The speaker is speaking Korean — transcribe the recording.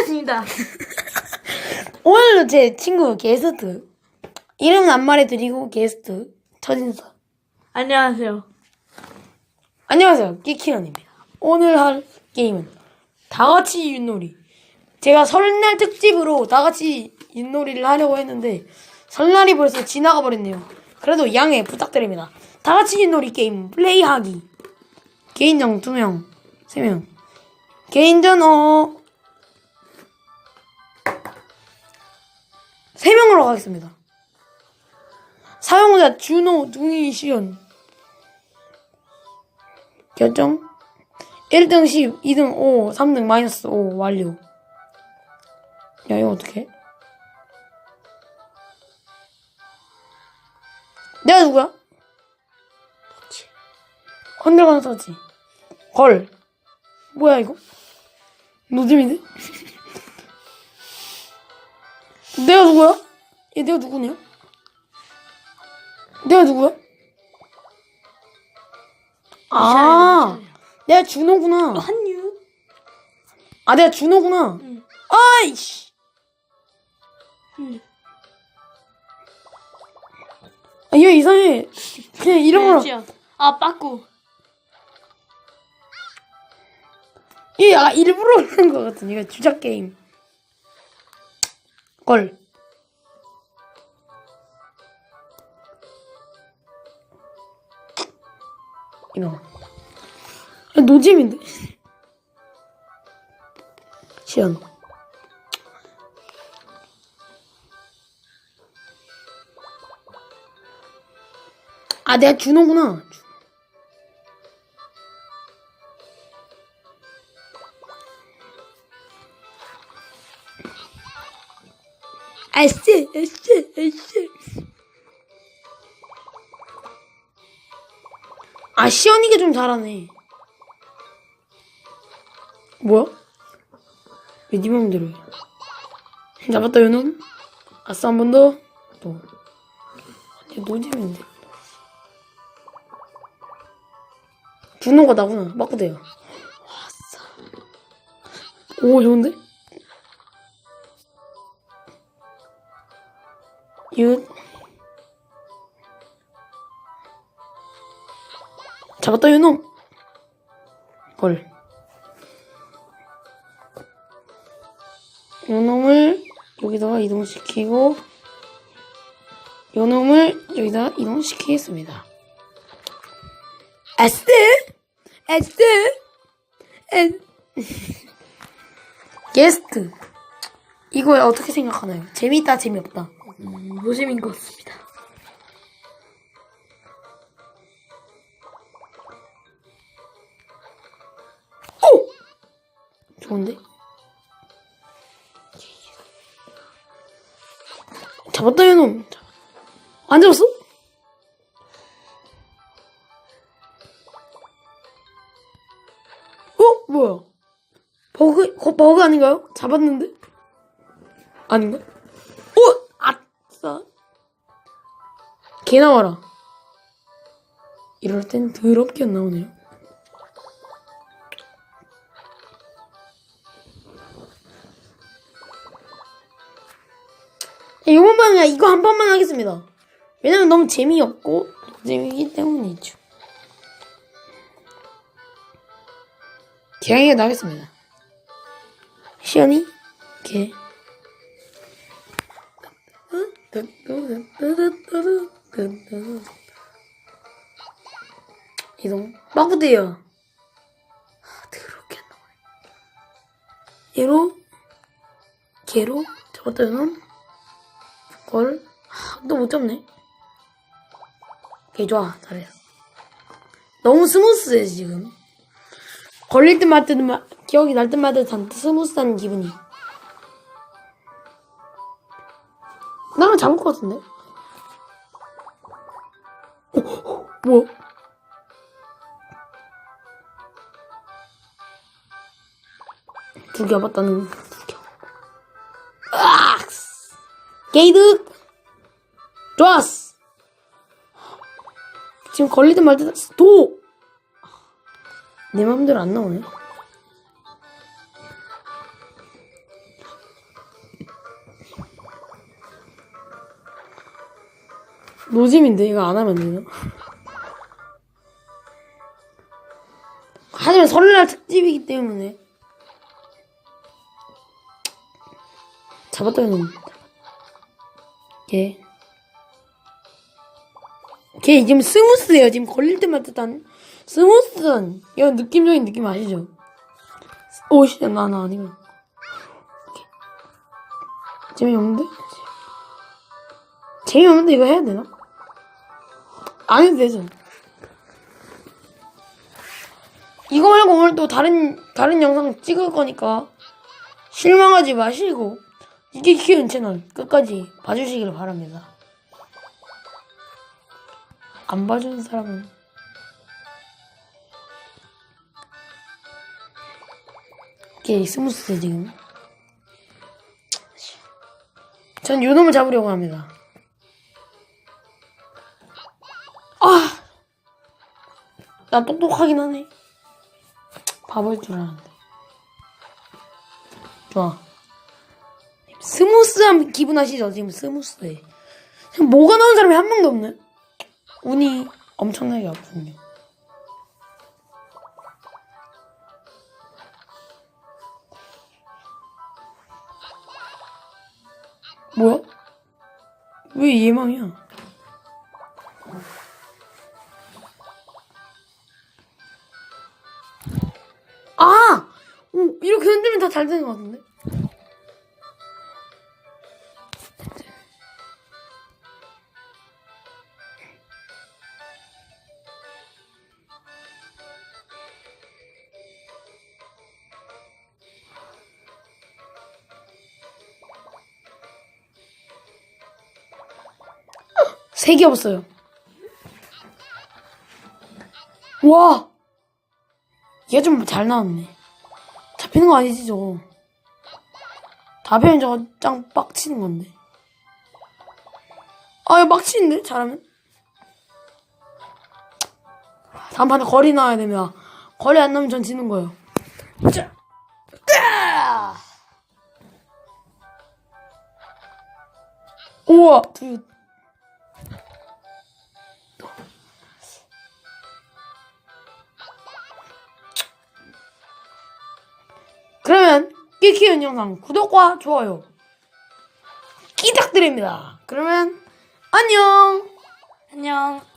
안녕하십니다. 오늘도 제 친구 게스트. 이름은 안 말해드리고 게스트. 첫인사. 안녕하세요. 안녕하세요. 끼키런입니다. 오늘 할 게임은 다같이 윷놀이. 제가 설날 특집으로 다같이 윷놀이를 하려고 했는데 설날이 벌써 지나가 버렸네요. 그래도 양해 부탁드립니다. 다같이 윷놀이 게임 플레이하기. 개인전 2명, 3명. 개인전 어 3명으로 가겠습니다. 사용자 준호, 둥이, 시연. 결정 1등 10, 2등 5, 3등 마이너스 5 완료 야 이거 어떡해? 내가 누구야? 헌들가는 서지 걸 뭐야 이거? 노잼인데? 내가 누구야? 얘 내가 누구냐? 내가 누구야? 아, 내가 준호구나. 한유. 아, 내가 준호구나. 응. 아이씨. 응. 아, 얘 이상해. 그냥. 네, 아 빠꾸. 얘 약간 일부러 그런 것 같은. 이거 주작 게임. 걸. 이거. 야, 노잼인데? 시연. 아, 내가 준호구나. 아씨, 아씨, 아씨. 아, 시연이가 좀 잘하네. 뭐야? 왜네 맘대로 해? 잡았다, 요놈. 아싸, 한 번 더. 또. 얘 노잼인데. 준호가 나구나. 맞고 돼요. 아싸. 오, 좋은데? 윷. 잡았다, 요놈. 걸. 요놈을 여기다가 이동시키고 요놈을 여기다가 이동시키겠습니다. 에스! 에스! 에스! 게스트. 이거 어떻게 생각하나요? 재미있다, 재미없다. 음, 노잼인 것 같습니다. 좋은데? 잡았다, 요놈. 안 잡았어? 어? 뭐야? 버그, 거, 버그 아닌가요? 잡았는데? 아닌가? 어? 아싸. 개 나와라. 이럴 땐 더럽게 안 나오네요. 번만 그냥 이거 한 번만 하겠습니다. 왜냐면 너무 재미없고 재미이기 때문이죠. 기왕이가 나겠습니다. 시연이 개. 이동. 아, 더럽게 안 나와요. 얘로 개로 잡았다 는 걸? 또 못 잡네. 개 좋아, 잘했어. 너무 스무스해, 지금. 걸릴 듯말 듯, 기억이 날 듯한 스무스한 기분이. 나랑 잡을 것 같은데? 어, 어, 뭐야? 두개 잡았다는, 게이드 좋았어! 지금 걸리든 말든 도내 맘대로 안 나오네. 노잼인데 이거 안 하면 되나? 하지만 설날 특집이기 때문에. 잡았다 했는데 걔. 걔 지금 스무스해요. 지금 걸릴 때마다 단 스무스한 이런 느낌적인 느낌 아시죠? 오씨 나나 아니면. 재미없는데? 재미없는데 이거 해야 되나? 안 해도 되죠. 이거 말고 오늘 또 다른 다른 영상 찍을 거니까 실망하지 마시고 이게 키운 채널 끝까지 봐주시길 바랍니다. 안 봐주는 사람은 이게 스무스 지금. 전 요놈을 잡으려고 합니다. 아! 나 똑똑하긴 하네. 바보일 줄 알았는데. 좋아. 스무스한 기분 아시죠? 지금 스무스해. 지금 뭐가 나온 사람이 한 명도 없네. 운이 엄청나게 아프군요. 뭐야? 왜 예망이야? 아! 오, 이렇게 흔들면 다 잘 되는 것 같은데? 세 개 없어요. 와! 얘 좀 잘 나왔네. 잡히는 거 아니지, 저거. 답변이 저거 짱 빡치는 건데. 아, 이거 빡치는데? 잘하면? 다음 판에 거리 나와야 됩니다. 거리 안 나오면 전 지는 거예요. 자. 으아! 우와, 두, 끼키운 영상 구독과 좋아요 끼닥드립니다. 그러면 안녕. 안녕.